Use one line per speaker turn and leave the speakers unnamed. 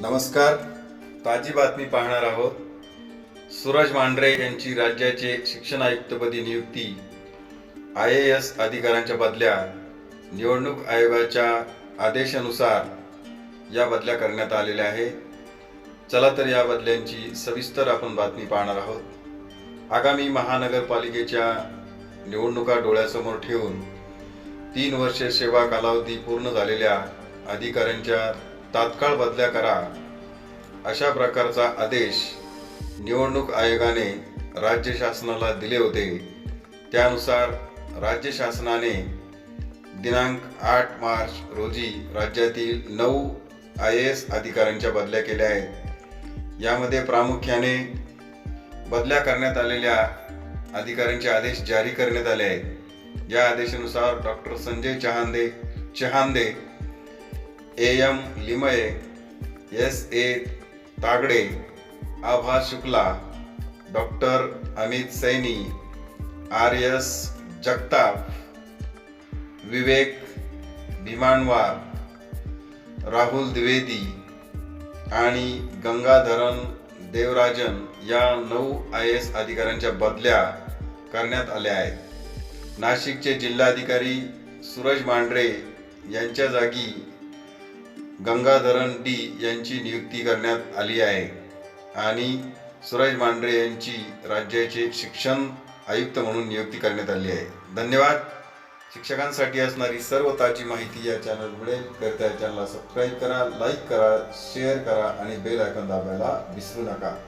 नमस्कार. ताजी बातमी पाहणार आहोत. सूरज मांढरे यांची राज्याचे शिक्षण आयुक्तपदी नियुक्ती. आय ए एस अधिकाऱ्यांच्या बदल्या. निवडणूक आयोगाच्या आदेशानुसार या बदल्या करण्यात आलेल्या आहे चला तर या बदल्यांची सविस्तर आपण बातमी पाहणार आहोत. आगामी महानगरपालिकेच्या निवडणुका डोळ्यासमोर ठेवून तीन वर्षे सेवा कालावधी पूर्ण झालेल्या अधिकाऱ्यांच्या तात्काळ बदल्या करा. अशा प्रकारचा आदेश निवडणूक आयोगाने राज्य शासनाला दिले होते. त्यानुसार राज्य शासनाने दिनांक आठ मार्च रोजी राज्यातील नऊ आय ए एस अधिकाऱ्यांच्या बदल्या केल्या आहेत. यामध्ये प्रामुख्याने बदल्या करण्यात आलेल्या अधिकाऱ्यांचे आदेश जारी करण्यात आले आहेत. या आदेशानुसार doctor Sanjay Chahande Chahande A M Limaye S A Tagade Abha Shukla doctor Amit Saini R S Jagtap Vivek Bhimanwar Rahul Dwivedi आणि गंगाधरन देवराजन या नऊ आय एस अधिकाऱ्यांच्या बदल्या करण्यात आल्या आहेत. नाशिकचे जिल्हाधिकारी सूरज मांढरे यांच्या जागी गंगाधरन डी यांची नियुक्ती करण्यात आली आहे. आणि सुरज मांढरे यांची राज्याचे शिक्षण आयुक्त म्हणून नियुक्ती करण्यात आली आहे. धन्यवाद. शिक्षकांसाठी असणारी सर्व ताजी माहिती या चॅनल मिळेल तर त्या चॅनलला सबस्क्राईब करा लाईक करा शेअर करा आणि बेल आयकॉन दाबायला विसरू नका.